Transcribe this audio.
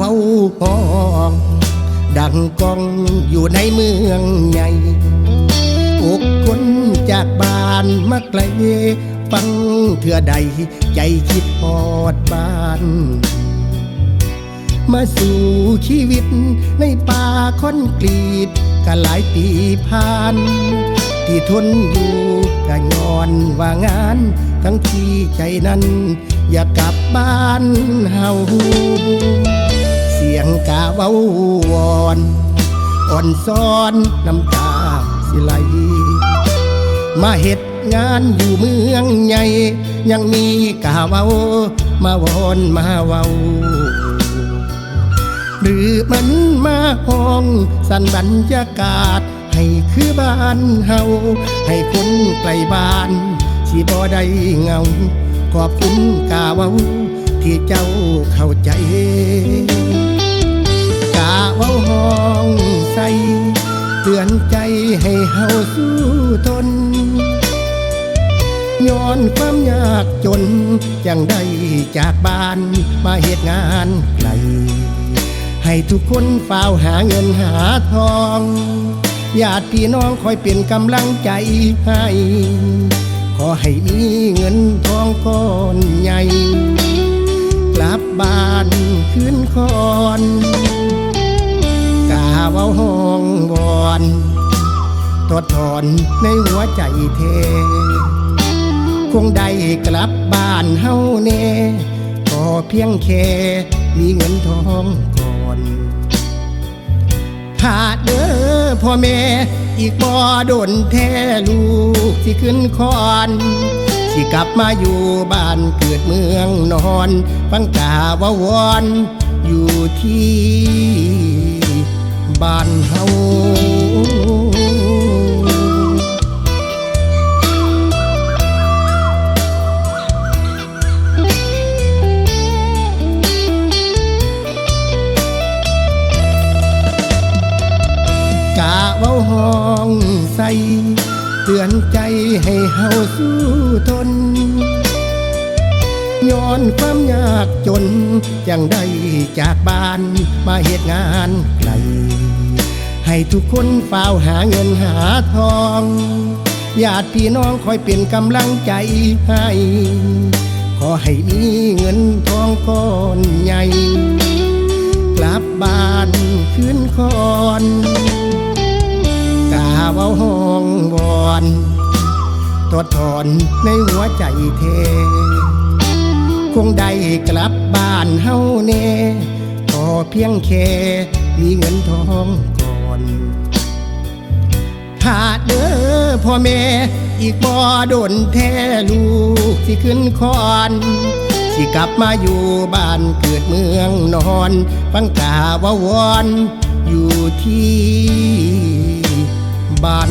ห้อง ดังกองอยู่ในเมืองใหญ่อกคนจากบ้านมาไกลฟังเถื่อใดใจคิดฮอดบ้านมาสู่ชีวิตในป่าคอนกรีตก็หลายปีผ่าน ที่ทนอยู่ก็ย้อนว่างาน ทั้งที่ใจนั้น อยากกลับบ้านเฮา สียงกาเว้าวอนอ่อนซ้อนน้ำตาสิไหล มาเฮ็ดงานอยู่เมืองใหญ่ ยังมีกาเว้ามาวอนมาเว้าหรือมันมาห้องสันบรรยากาศ ให้คือบ้านเฮาให้คนไกลบ้านสิบ่ได้เงา ขอบคุณกาเว้าที่เจ้าเข้าใจ ห้องใสเตือนใจให้เฮาสู้ทน ย้อนความยากจนจังได้จากบ้านมาเหตุงานไกล ให้ทุกคนเฝ้าหาเงินหาทองญาติพี่น้องคอยเป็นกำลังใจให้ ขอให้มีเงินทองก้อนใหญ่ กลับบ้านคืนคอน ห้องวอนทอดถอนในหัวใจเท คงได้กลับบ้านเฮาแน่ก็เพียงแค่มีเงินทองก่อนถ้าเด้อพ่อแม่อีกบ่โดนแท้ลูกที่ขึ้นคอนสิกลับมาอยู่บ้านเกิดเมืองนอน ฟังกาว่าวอนอยู่ที่ บ้านเฮากะเว้าห้องใสเตือนใจให้เฮาสู้ทน ย้อนความยากจน จังได้จากบ้านมาเหตุงานไกล ให้ทุกคนเฝ้าหาเงินหาทองญาติพี่น้องคอยเป็นกำลังใจให้ ขอให้มีเงินทองก้อนใหญ่ กลับบ้านคืนคอนกาเว้าห้องวอนทอดถอนในหัวใจเท คงได้กลับบ้านเฮาแน่ก็เพียงแค่มีเงินทองก่อนถ้าเด้อพ่อแม่อีกบ่โดนแท้ลูกที่ขึ้นคอนสิกลับมาอยู่บ้านเกิดเมืองนอนฟังกาว่าวอนอยู่ที่บ้าน